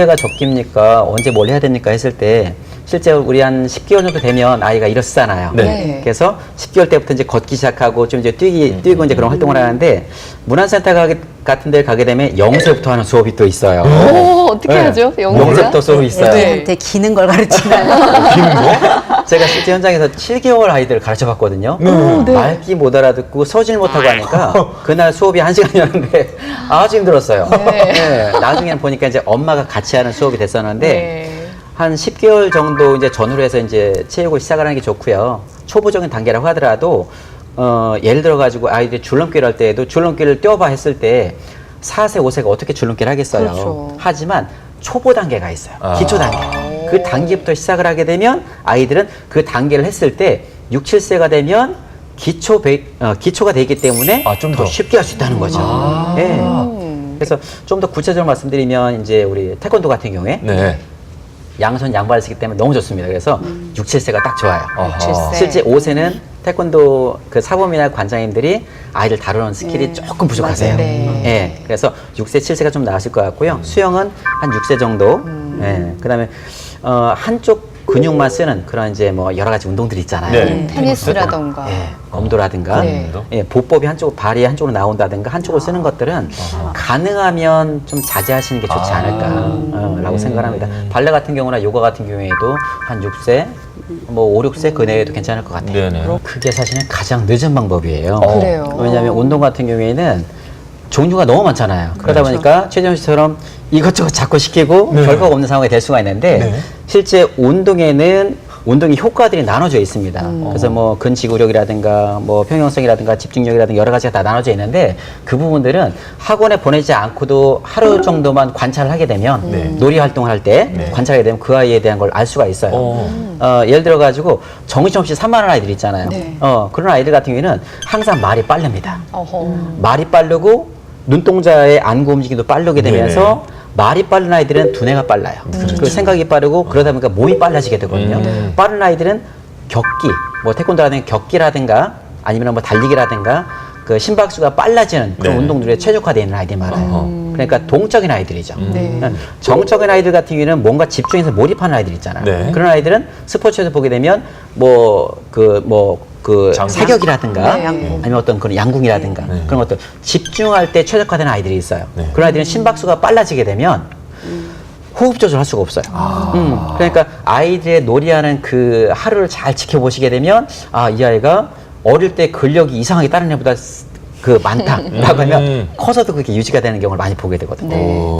언제가 적깁니까? 언제 뭘 해야 됩니까? 했을 때 실제 우리 한 10개월 정도 되면 아이가 일어서잖아요. 네. 네. 그래서 10개월 때부터 이제 걷기 시작하고 좀 이제 뛰기 뛰고 이제 그런 활동을 하는데 문화센터 가게, 같은 데 가게 되면 영세부터 하는 수업이 또 있어요. 오, 어떻게 네. 하죠? 영어가? 영세부터 수업이 있어요. 네. 애들한테 기는 걸 가르치나요? 기는 거? 제가 실제 현장에서 7개월 아이들을 가르쳐 봤거든요. 오, 네. 말기 못 알아듣고 서질 못하고 하니까 그날 수업이 한 시간이었는데 아주 힘들었어요. 네. 네, 나중에는 보니까 이제 엄마가 같이 하는 수업이 됐었는데 네. 한 10개월 정도 이제 전후로 해서 이제 체육을 시작을 하는 게 좋고요. 초보적인 단계라고 하더라도 어, 예를 들어 가지고 아이들이 줄넘기를 할 때에도 줄넘기를 뛰어봐 했을 때 4세, 5세가 어떻게 줄넘기를 하겠어요. 그렇죠. 하지만 초보 단계가 있어요. 아. 기초 단계. 그 단계부터 시작을 하게 되면 아이들은 그 단계를 했을 때 6, 7세가 되면 기초 배, 어, 기초가 되기 때문에 아, 좀 더 더 쉽게 할 수 있다는 거죠. 아. 예. 음. 그래서 좀 더 구체적으로 말씀드리면 이제 우리 태권도 같은 경우에 네. 양손 양발을 쓰기 때문에 너무 좋습니다. 그래서 6, 7세가 딱 좋아요. 아하. 7세. 실제 5세는 태권도 그 사범이나 관장님들이 아이를 다루는 스킬이 네. 조금 부족하세요. 맞아요. 네. 예. 그래서 6세, 7세가 좀 나으실 것 같고요. 수영은 한 6세 정도. 예. 그다음에 어, 한쪽 근육만 쓰는 그런 이제 뭐 여러 가지 운동들이 있잖아요. 네. 테니스라던가. 예, 검도라든가, 네. 예, 보법이 한쪽 발이 한쪽으로 나온다든가 한쪽으로 쓰는 것들은 가능하면 좀 자제하시는 게 좋지 아. 않을까라고 생각합니다. 음. 발레 같은 경우나 요가 같은 경우에도 한 6세, 뭐 5, 6세 그 내에도 괜찮을 것 같아요. 네네. 그게 사실은 가장 늦은 방법이에요. 어. 그래요. 왜냐하면 운동 같은 경우에는 종류가 너무 많잖아요. 그러다 보니까 최재현 씨처럼 이것저것 자꾸 시키고 네. 결과가 없는 상황이 될 수가 있는데 네. 실제 운동에는 운동의 효과들이 나눠져 있습니다. 그래서 뭐 근지구력이라든가 뭐 평형성이라든가 집중력이라든가 여러 가지가 다 나눠져 있는데 그 부분들은 학원에 보내지 않고도 하루 정도만 관찰을 하게 되면 네. 놀이 활동을 할 때 네. 관찰하게 되면 그 아이에 대한 걸 알 수가 있어요. 어. 어, 예를 들어 가지고 정신없이 산만한 아이들 있잖아요. 네. 어, 그런 아이들 같은 경우에는 항상 말이 빠릅니다. 어허. 말이 빠르고 눈동자의 안구 움직임도 빠르게 되면서 말이 빠른 아이들은 두뇌가 빨라요. 그리고 생각이 빠르고 그러다 보니까 몸이 빨라지게 되거든요. 음. 빠른 아이들은 격기, 뭐 태권도라든가 격기라든가 아니면 뭐 달리기라든가 그 심박수가 빨라지는 그런 네. 운동들에 최적화되어 있는 아이들이 많아요. 어허. 그러니까 동적인 아이들이죠. 네. 정적인 아이들 같은 경우에는 뭔가 집중해서 몰입하는 아이들 있잖아요. 네. 그런 아이들은 스포츠에서 보게 되면 뭐 그뭐 그 장구? 사격이라든가 네, 양궁. 아니면 어떤 그런 양궁이라든가 네. 그런 것들 집중할 때 최적화된 아이들이 있어요. 네. 그런 아이들은 심박수가 빨라지게 되면 호흡 조절할 수가 없어요. 음, 그러니까 아이들의 놀이하는 그 하루를 잘 지켜보시게 되면 아 이 아이가 어릴 때 근력이 이상하게 다른 애보다 그 많다라고 하면 음. 커서도 그게 유지가 되는 경우를 많이 보게 되거든요. 네.